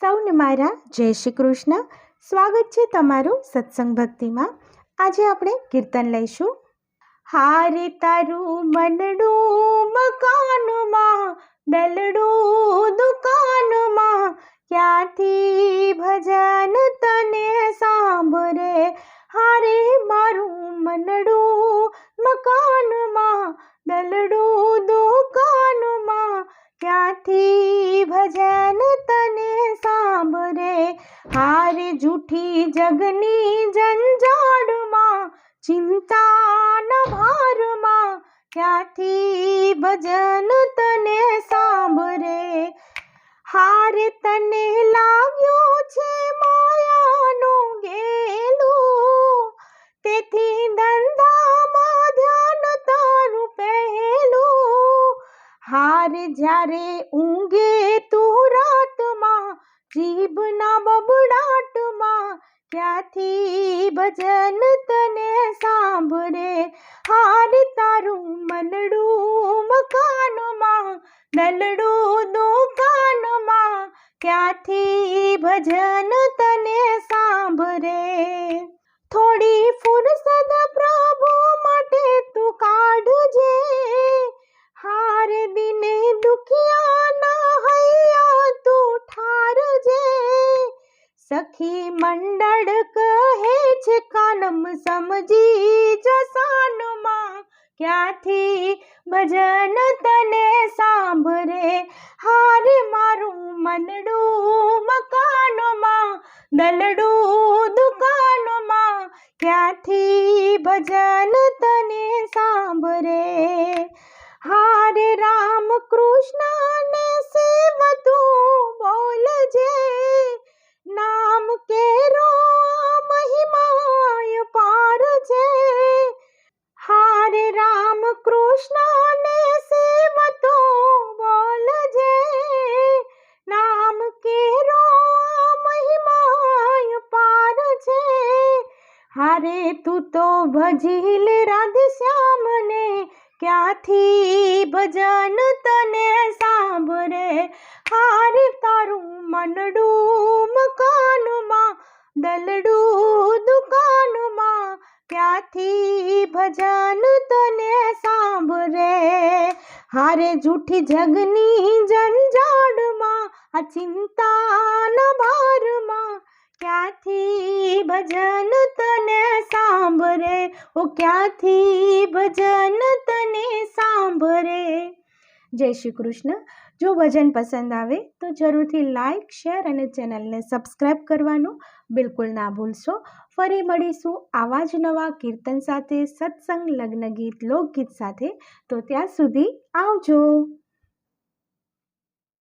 સૌને મારા જય શ્રી કૃષ્ણ. સ્વાગત છે તમારું સત્સંગ ભક્તિમાં. આજે આપણે કીર્તન લઈશું. હારે તારું મનડું મકાનમાં દલડું હારે જૂઠી જગની જંજાડમાં ચિંતાના ભારમાં, ક્યાંથી ભજન તને સાંભળે? હારે તને લાગ્યો છે માયાનું ગેલું, તેથી ધંધામાં ધ્યાન તારું પહેલું. હારે જ્યારે ઊંઘે તું જીભના બબડાટમાં ક્યાંથી ભજન તને સાંભળે? હારે તારું મનડું મકાનમાં નલડું દુકાનમાં ક્યાંથી ભજન તને સાંભળે? સખી મંડળ કહે છે, કાનમ સમજી જસાનમાં ક્યાંથી ભજન તને સાંભરે હારે મારું મનડું મકાનમાં, દલડું દુકાનમાં, ક્યાંથી ભજન હારે તું તો ભજીલ રાધે શ્યામને. ક્યાંથી ભજન તને સાંભળે? હારે તારું મનડું મકાનમાં, દલડું દુકાનમાં. ક્યાંથી ભજન તને સાંભળે? હારે જૂઠી જગની જંજાડમાં આ ચિંતાના ભારમાં ક્યાંથી ભજન તને સાંભળે? ઓ ક્યાંથી ભજન તને સાંભળે? જય શ્રી કૃષ્ણ. જો ભજન પસંદ આવે તો જરૂરથી લાઈક, શેર અને ચેનલને સબસ્ક્રાઈબ કરવાનું બિલકુલ ના ભૂલશો. ફરી મળીશું આવા જ નવા કીર્તન સાથે, સત્સંગ લગ્ન ગીત લોકગીત સાથે. તો ત્યાં સુધી આવજો.